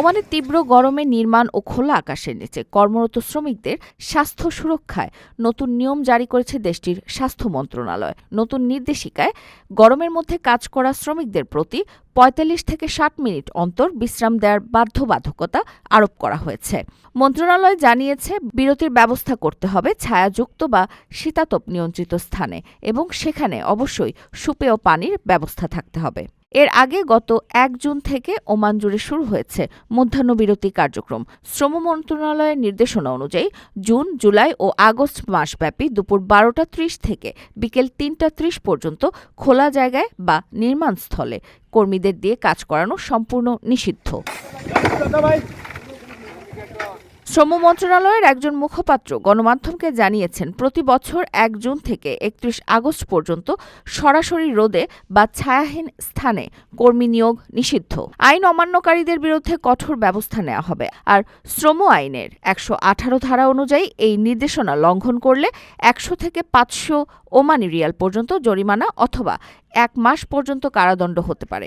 ওমানে তীব্র গরমে নির্মাণ ও খোলা আকাশের নিচে কর্মরত শ্রমিকদের স্বাস্থ্য সুরক্ষায় নতুন নিয়ম জারি করেছে দেশটির স্বাস্থ্য মন্ত্রণালয়। নতুন নির্দেশিকায় গরমের মধ্যে কাজ করা শ্রমিকদের প্রতি পঁয়তাল্লিশ থেকে ষাট মিনিট অন্তর বিশ্রাম দেওয়ার বাধ্যবাধকতা আরোপ করা হয়েছে। মন্ত্রণালয় জানিয়েছে, বিরতির ব্যবস্থা করতে হবে ছায়াযুক্ত বা শীতাতপ নিয়ন্ত্রিত স্থানে এবং সেখানে অবশ্যই সুপেয় পানির ব্যবস্থা থাকতে হবে। এর আগে গত এক জুন থেকে ওমান জুড়ে শুরু হয়েছে মধ্যাহ্নবিরতি কার্যক্রম। শ্রম মন্ত্রণালয়ের নির্দেশনা অনুযায়ী জুন, জুলাই ও আগস্ট মাসব্যাপী দুপুর বারোটা ত্রিশ থেকে বিকেল তিনটা ত্রিশ পর্যন্ত খোলা জায়গায় বা নির্মাণস্থলে। কর্মীদের দিয়ে কাজ করানো সম্পূর্ণ নিষিদ্ধ। শ্রম মন্ত্রণালয়ের একজন মুখপাত্র গণমাধ্যমকে জানিয়েছেন, প্রতি বছর এক জুন থেকে একত্রিশ আগস্ট পর্যন্ত সরাসরি রোদে বা ছায়াহীন স্থানে কর্মী নিয়োগ নিষিদ্ধ। আইন অমান্যকারীদের বিরুদ্ধে কঠোর ব্যবস্থা নেওয়া হবে। আর শ্রম আইনের একশো আঠারো ধারা অনুযায়ী এই নির্দেশনা লঙ্ঘন করলে একশো থেকে পাঁচশো ওমানি রিয়াল পর্যন্ত জরিমানা অথবা এক মাস পর্যন্ত কারাদণ্ড হতে পারে।